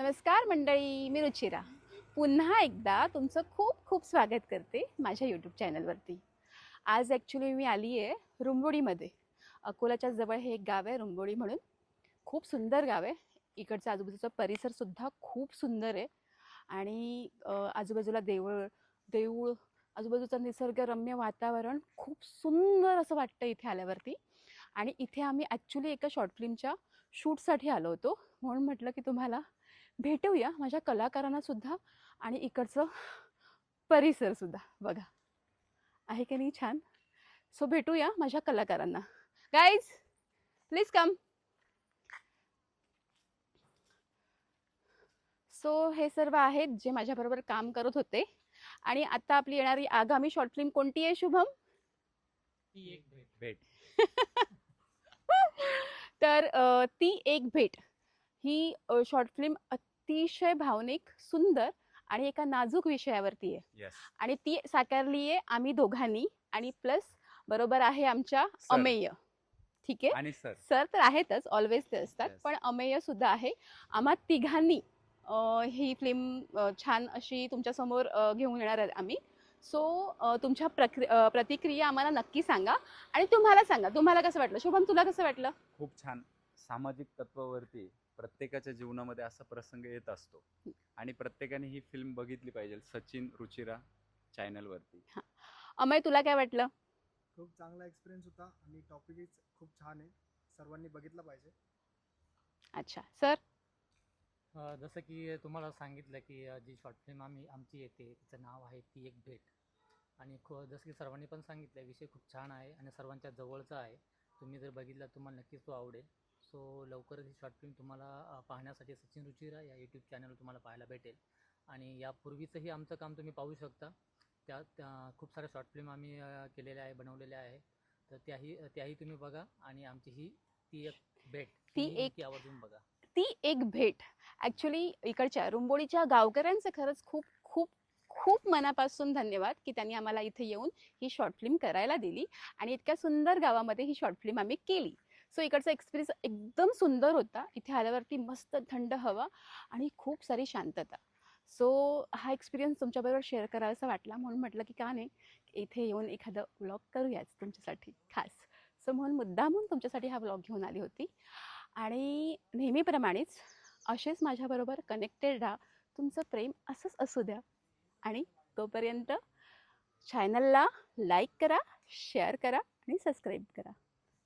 नमस्कार मंडळी मी रुचिरा. पुन्हा एकदा तुमचं खूप खूप स्वागत करते माझ्या यूट्यूब चॅनलवरती आज ॲक्च्युली मी आली आहे रुंबोडीमध्ये अकोलाच्या जवळ हे एक गाव आहे रुंबोडी म्हणून. खूप सुंदर गाव आहे. इकडचा आजूबाजूचा परिसरसुद्धा खूप सुंदर आहे. आणि आजूबाजूला देवळ देऊळ आजूबाजूचं निसर्गरम्य वातावरण खूप सुंदर असं वाटतं इथे आल्यावरती. आणि इथे आम्ही ॲक्च्युली एका शॉर्ट फिल्मच्या शूटसाठी आलो होतो. म्हणून म्हटलं की तुम्हाला भेटूया माझ्या कलाकारांना सुद्धा आणि इकडचं परिसर सुद्धा बघा. आहे की नाही छान? सो भेटूया माझ्या कलाकारांना. गाईज प्लीज कम सो हे सर्व आहेत जे माझ्याबरोबर काम करत होते. आणि आता आपली येणारी आगामी शॉर्ट फिल्म कोणती आहे शुभम? ती एक भेट. भेट. तर ती एक भेट. ही शॉर्ट फिल्म अतिशय भावनिक सुंदर आणि एका नाजूक विषयावरती आहे. आणि ती साकारली आहे आम्ही दोघांनी आणि प्लस बरोबर आहे आमच्या. अमेय. ठीक आहे? सर तर आहेतच ऑलवेज ते असतात. पण अमेय सुद्धा आहे. आम्हा तिघांनी ही फिल्म छान अशी तुमच्यासमोर अ, घेऊन येणार आहे आम्ही. सो तुमच्या प्रक्रि प्रतिक्रिया आम्हाला नक्की सांगा आणि तुम्हाला सांगा. तुम्हाला कसं वाटलं? शुभम तुला कसं वाटलं? खूप छान. सामाजिक तत्वावरती प्रत्येकाच्या जीवनामध्ये असा प्रसंग येत असतो. आणि प्रत्येकाने ही फिल्म बघितली पाहिजे सचिन रुचिरा चॅनल वरती. अमय तुला काय वाटलं? खूप चांगला एक्सपिरियन्स होता आणि टॉपिकही खूप छान आहे. सर्वांनी बघितलं पाहिजे. अच्छा. सर? जसं की तुम्हाला सांगितलं की जी शॉर्ट फिल्म आम्ही आमची येते तिचं नाव आहे ती एक भेट. आणि खू जसं की सर्वांनी पण सांगितलं विषय खूप छान आहे आणि सर्वांच्या जवळचा आहे. तुम्ही जर बघितला तुम्हाला नक्कीच तो आवडेल. सो लवकरच ही शॉर्ट फिल्म तुम्हाला पाहण्यासाठी सचिन रुचिरा या यूट्यूब चॅनलवर तुम्हाला पाहायला भेटेल. आणि यापूर्वीचंही आमचं काम तुम्ही पाहू शकता. त्यात त्या खूप साऱ्या शॉर्ट फिल्म आम्ही केलेल्या आहे बनवलेल्या आहे. तर त्याही त्याही तुम्ही बघा आणि आमची ही ती एक भेट. ती एक- आवर्जून बघा. ती एक भेट. ॲक्च्युली इकडच्या रुंबोळीच्या गावकऱ्यांचं खरंच खूप खूप खूप मनापासून धन्यवाद की त्यांनी आम्हाला इथे येऊन ही शॉर्ट फिल्म करायला दिली आणि इतक्या सुंदर गावामध्ये ही शॉर्ट फिल्म आम्ही केली. सो इकडचा एक्सपिरियन्स एकदम सुंदर होता. इथे आल्यावरती मस्त थंड हवा आणि खूप सारी शांतता. सो हा एक्सपिरियन्स तुमच्याबरोबर शेअर करावासा वाटला. म्हणून म्हटलं की का नाही इथे येऊन एखादं व्लॉग करूयाच तुमच्यासाठी खास. सो म्हणून मुद्दामून तुमच्यासाठी हा व्लॉग घेऊन आली होती. आणि नेहमीप्रमाणेच असेच माझ्याबरोबर कनेक्टेड राहा. तुमचं प्रेम असंच असू द्या. आणि तोपर्यंत चॅनलला लाईक करा शेअर करा आणि सबस्क्राईब करा.